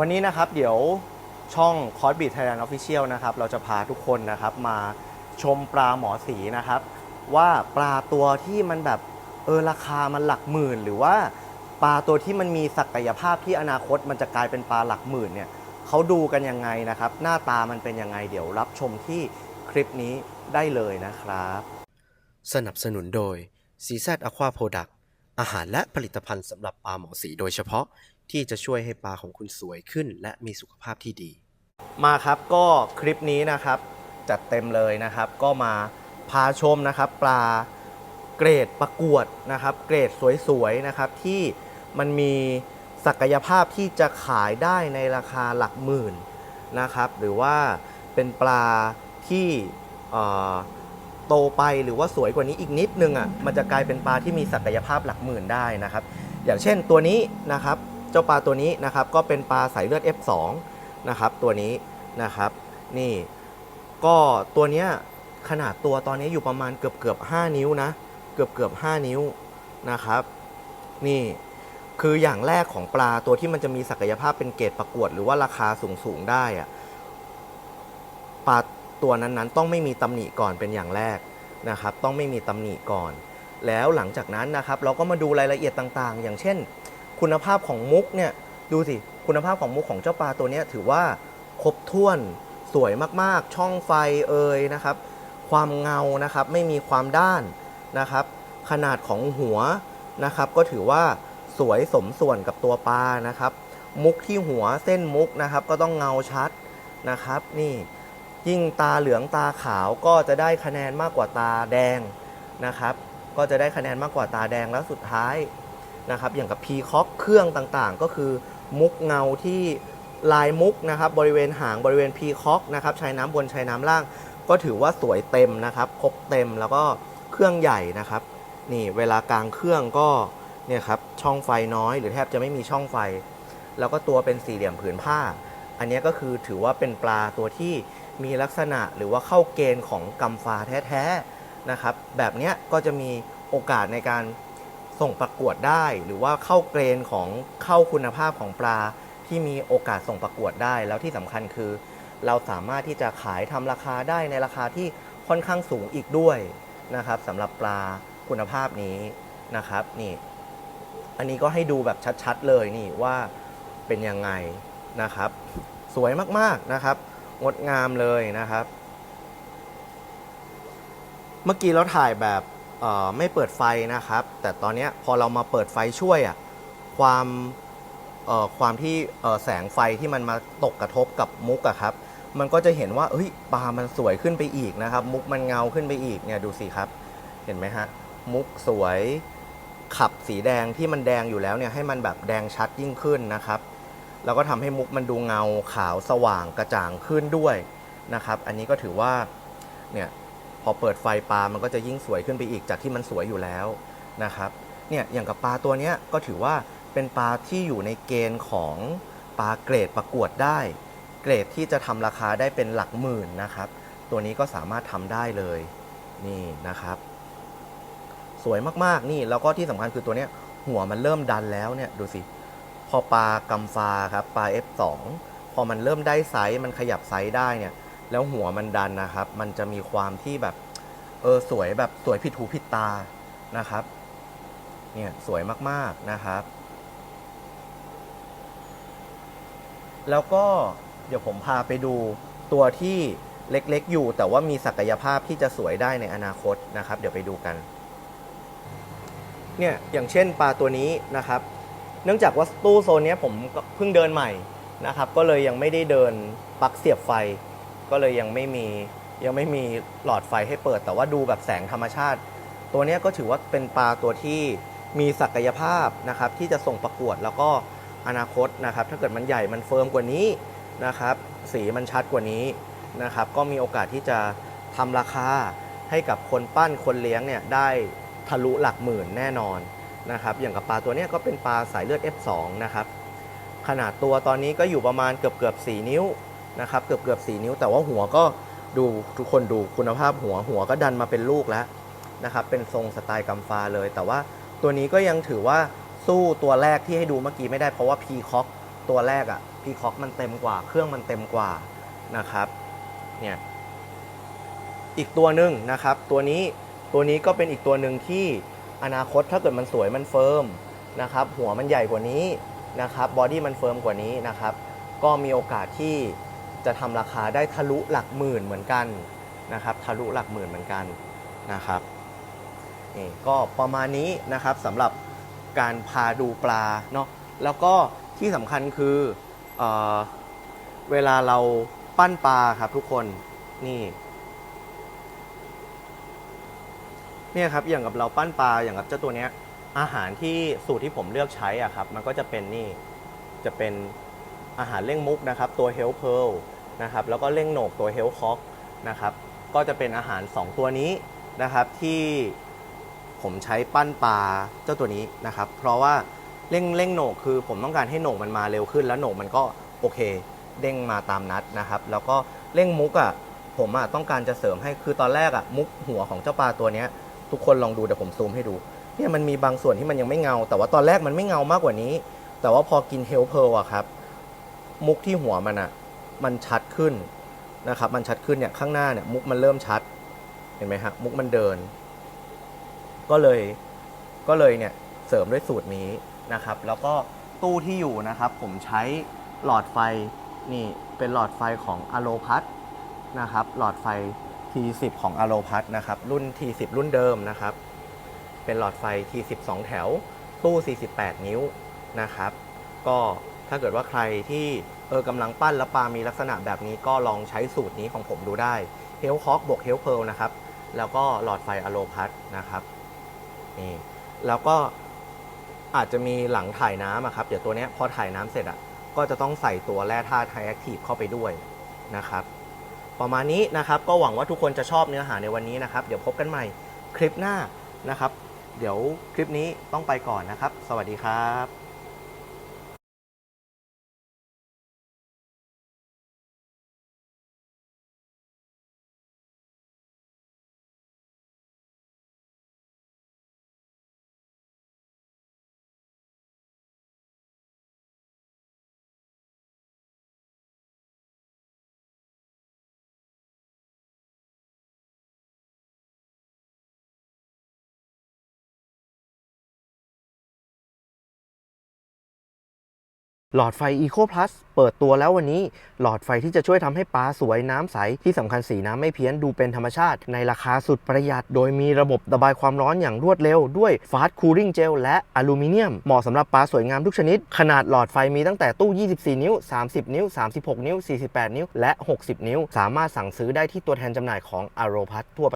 วันนี้นะครับเดี๋ยวช่องคอร์สบีทไทยแลนด์ออฟฟิเชียลนะครับเราจะพาทุกคนนะครับมาชมปลาหมอสีนะครับ ว่าปลาตัวที่มันแบบเออราคามันหลักหมื่น หรือว่าปลาตัวที่มันมีศักยภาพที่อนาคตมันจะกลายเป็นปลาหลักหมื่นเนี่ยเขาดูกันยังไงนะครับ หน้าตามันเป็นยังไงเดี๋ยวรับชมที่คลิปนี้ได้เลยนะครับ สนับสนุนโดย CZ Aqua Product อาหารและผลิตภัณฑ์สำหรับปลาหมอสีโดยเฉพาะ ที่จะช่วยให้ปลาของคุณสวยขึ้น และมีสุขภาพที่ดี มาครับก็คลิปนี้นะครับจัดเต็มเลยนะครับ ก็มาพาชมนะครับ ปลาเกรดประกวดนะครับ เกรดสวยๆนะครับที่มันมีศักยภาพที่จะขายได้ในราคาหลักหมื่นนะครับ หรือว่าเป็นปลาที่โตไปหรือว่าสวยกว่านี้อีกนิดนึงอะมันจะกลายเป็นปลาที่มีศักยภาพหลักหมื่นได้นะครับ อย่างเช่นตัวนี้นะครับ จ้าปลาตัวนี้นะครับก็เป็นปลาสายเลือด F2 นะครับตัวนี้นะครับนี่ก็ตัวเนี้ยขนาดตัวตอนนี้อยู่ประมาณเกือบเกือบ5นิ้วนะเกือบเกือบ5นิ้วนะครับนี่คืออย่างแรกของปลาตัวที่มันจะมีศักยภาพเป็นเกรดประกวด หรือว่าราคาสูงสูงได้อะปลาตัวนั้นๆ ต้องไม่มีตำหนิก่อนเป็นอย่างแรกนะครับ ต้องไม่มีตำหนิก่อน แล้วหลังจากนั้นนะครับ เราก็มาดูรายละเอียดต่างๆ อย่างเช่น คุณภาพของมุกเนี่ยดูสิคุณภาพของมุกของเจ้าปลาตัวนี้ถือว่าครบถ้วนสวยมากๆ ช่องไฟเอ่ยนะครับ ความเงานะครับไม่มีความด้านนะครับ ขนาดของหัวนะครับ ก็ถือว่าสวยสมส่วนกับตัวปลานะครับ มุกที่หัวเส้นมุกนะครับ ก็ต้องเงาชัดนะครับ นี่ยิ่งตาเหลืองตาขาวก็จะได้คะแนนมากกว่าตาแดงนะครับ ก็จะได้คะแนนมากกว่าตาแดงแล้วสุดท้าย นะครับอย่างกับพีคอกเครื่องต่างๆ ก็คือมุกเงาที่ลายมุกนะครับบริเวณหางบริเวณพีคอกนะครับชายน้ำบนชายน้ำล่าง ก็ถือว่าสวยเต็มนะครับครบเต็มแล้วก็เครื่องใหญ่นะครับนี่เวลากลางเครื่องก็เนี่ยครับช่องไฟน้อย หรือแทบจะไม่มีช่องไฟ แล้วก็ตัวเป็นสี่เหลี่ยมผืนผ้า อันนี้ก็คือถือว่าเป็นปลาตัวที่มีลักษณะหรือว่าเข้าเกณฑ์ของกำฟ้าแท้ๆนะครับแบบนี้ก็จะมีโอกาสในการ ส่งประกวดได้ หรือว่าเข้าเกรนของเข้าคุณภาพของปลาที่มีโอกาสส่งประกวดได้ แล้วที่สำคัญคือ เราสามารถที่จะขายทำราคาได้ในราคาที่ค่อนข้างสูงอีกด้วยนะครับสำหรับปลาคุณภาพนี้นะครับนี่ อันนี้ก็ให้ดูแบบชัดๆเลยนี่ว่าเป็นยังไงนะครับ สวยมากๆนะครับงดงามเลยนะครับ เมื่อกี้เราถ่ายแบบ ไม่เปิดไฟนะครับ แต่ตอนนี้พอเรามาเปิดไฟช่วยอะความความที่แสงไฟที่มันมาตกกระทบกับมุกอะครับ มันก็จะเห็นว่าเฮ้ยปลามันสวยขึ้นไปอีกนะครับ มุกมันเงาขึ้นไปอีกเนี่ยดูสิครับ เห็นไหมฮะมุกสวยขับสีแดงที่มันแดงอยู่แล้วเนี่ยให้มันแบบแดงชัดยิ่งขึ้นนะครับ แล้วก็ทำให้มุกมันดูเงาขาวสว่างกระจ่างขึ้นด้วยนะครับ อันนี้ก็ถือว่าเนี่ย อเปิดไฟปลา มันก็จะยิ่งสวยขึ้นไปอีกจากที่มันสวยอยู่แล้วนะครับ เนี่ยอย่างกับปลาตัวนี้ก็ถือว่าเป็นปลาที่อยู่ในเกณฑ์ของปลาเกรดประกวดได้ เกรดที่จะทำราคาได้เป็นหลักหมื่นนะครับ ตัวนี้ก็สามารถทำได้เลยนี่นะครับ สวยมากๆนี่แล้วก็ที่สำคัญคือตัวเนี้ยหัวมันเริ่มดันแล้วเนี่ยดูสิพอปลากำฟาครับปลา F2 พอมันเริ่มได้ไซส์มันขยับไซส์ได้เนี่ย แล้วหัวมันดันนะครับ มันจะมีความที่แบบเออสวยแบบสวยผิดหูผิดตานะครับ เนี่ยสวยมากๆนะครับ แล้วก็เดี๋ยวผมพาไปดูตัวที่เล็กๆ อยู่ แต่ว่ามีศักยภาพที่จะสวยได้ในอนาคตนะครับ เดี๋ยวไปดูกัน เนี่ยอย่างเช่นปลาตัวนี้นะครับ เนื่องจากว่าตู้โซนนี้ผมเพิ่งเดินใหม่นะครับ ก็เลยยังไม่ได้เดินปลั๊กเสียบไฟ ก็เลยยังไม่มียังไม่มีหลอดไฟให้เปิด แต่ว่าดูแบบแสงธรรมชาติ ตัวนี้ก็ถือว่าเป็นปลาตัวที่มีศักยภาพนะครับที่จะส่งประกวดแล้วก็อนาคตนะครับ ถ้าเกิดมันใหญ่มันเฟิร์มกว่านี้นะครับ สีมันชัดกว่านี้นะครับ ก็มีโอกาสที่จะทำราคาให้กับคนปั้นคนเลี้ยงเนี่ยได้ทะลุหลักหมื่นแน่นอนนะครับ อย่างกับปลาตัวนี้ก็เป็นปลาสายเลือด F2 นะครับ ขนาดตัวตอนนี้ก็อยู่ประมาณเกือบเกือบ4นิ้ว นะครับเกือบเกือบ4นิ้ว แต่ว่าหัวก็ดูทุกคนดูคุณภาพหัวหัวก็ดันมาเป็นลูกแล้วนะครับเป็นทรงสไตล์กัมฟาเลย แต่ว่าตัวนี้ก็ยังถือว่าสู้ตัวแรกที่ให้ดูเมื่อกี้ไม่ได้เพราะว่าพีคอกตัวแรกอะ่ะพีคอกมันเต็มกว่า เครื่องมันเต็มกว่านะครับเนี่ยอีกตัวหนึ่งนะครับตัวนี้ตัวนี้ก็เป็นอีกตัวหนึ่งที่อนาคตถ้าเกิดมันสวยมันเฟิร์มนะครับหัวมันใหญ่กว่านี้นะครับบอดี้มันเฟิร์มกว่านี้นะครับก็มีโอกาสที่ จะทำราคาได้ทะลุหลักหมื่นเหมือนกันนะครับทะลุหลักหมื่นเหมือนกันนะครับนี่ก็ประมาณนี้นะครับสำหรับการพาดูปลาเนาะแล้วก็ที่สำคัญคือเออเวลาเราปั้นปลาครับทุกคนนี่เนี่ยครับอย่างกับเราปั้นปลาอย่างกับเจ้าตัวเนี้ยอาหารที่สูตรที่ผมเลือกใช้อะครับ มันก็จะเป็นนี่จะเป็นอาหารเร่งมุกนะครับ ตัวเฮลเพ l นะครับแล้วก็เร่งโหนกตัวเฮลคอกนะครับก็จะเป็นอาหาร 2 ตัวนี้นะครับที่ผมใช้ปั้นปลาเจ้าตัวนี้นะครับเพราะว่าเร่งเร่งโหนกคือผมต้องการให้โหนกมันมาเร็วขึ้น แล้วโหนกมันก็โอเคเด้งมาตามนัดนะครับ แล้วก็เร่งมุกอะผมอะต้องการจะเสริมให้คือตอนแรกอะมุกหัวของเจ้าปลาตัวเนี้ยทุกคนลองดูเดี๋ยวผมซูมให้ดูเนี่ยมันมีบางส่วนที่มันยังไม่เงา แต่ว่าตอนแรกมันไม่เงามากกว่านี้ แต่ว่าพอกินเฮลเพ l อะครับ มุกที่หัวมันอะ มันชัดขึ้นนะครับ มันชัดขึ้นเนี่ยข้างหน้าเนี่ยมุกมันเริ่มชัด เห็นไหมฮะมุกมันเดิน ก็เลยก็เลยเนี่ยเสริมด้วยสูตรนี้นะครับ แล้วก็ตู้ที่อยู่นะครับ ผมใช้หลอดไฟนี่เป็นหลอดไฟของอโลพัทนะครับ หลอดไฟ T10 ของอโลพัทนะครับ รุ่น T10 รุ่นเดิมนะครับ เป็นหลอดไฟ T10 2 แถว ตู้ 48 นิ้วนะครับ ก็ถ้าเกิดว่าใครที่ เออกำลังปั้นแล้วปลามีลักษณะแบบนี้ก็ลองใช้สูตรนี้ของผมดูได้เฮลคอกบวกเฮลเพลนะครับ แล้วก็หลอดไฟอะโลพัทนะครับนี่แล้วก็อาจจะมีหลังถ่ายน้ำครับเดี๋ยวตัวนี้พอถ่ายน้ำเสร็จอะก็จะต้องใส่ตัวแร่ธาตุไฮแอคทีฟเข้าไปด้วยนะครับ ประมาณนี้นะครับก็หวังว่าทุกคนจะชอบเนื้อหาในวันนี้นะครับ เดี๋ยวพบกันใหม่คลิปหน้านะครับ เดี๋ยวคลิปนี้ต้องไปก่อนนะครับ สวัสดีครับ หลอดไฟ Eco Plus เปิดตัวแล้ววันนี้ หลอดไฟที่จะช่วยทำให้ปลาสวยน้ำใส ที่สำคัญสีน้ำไม่เพี้ยนดูเป็นธรรมชาติ ในราคาสุดประหยัด โดยมีระบบระบายความร้อนอย่างรวดเร็ว ด้วย Fast Cooling Gel และอลูมิเนียม เหมาะสำหรับปลาสวยงามทุกชนิด ขนาดหลอดไฟมีตั้งแต่ตู้ 24 นิ้ว 30 นิ้ว 36 นิ้ว 48 นิ้ว และ 60 นิ้ว สามารถสั่งซื้อได้ที่ตัวแทนจำหน่ายของ a r o p a t ทั่ว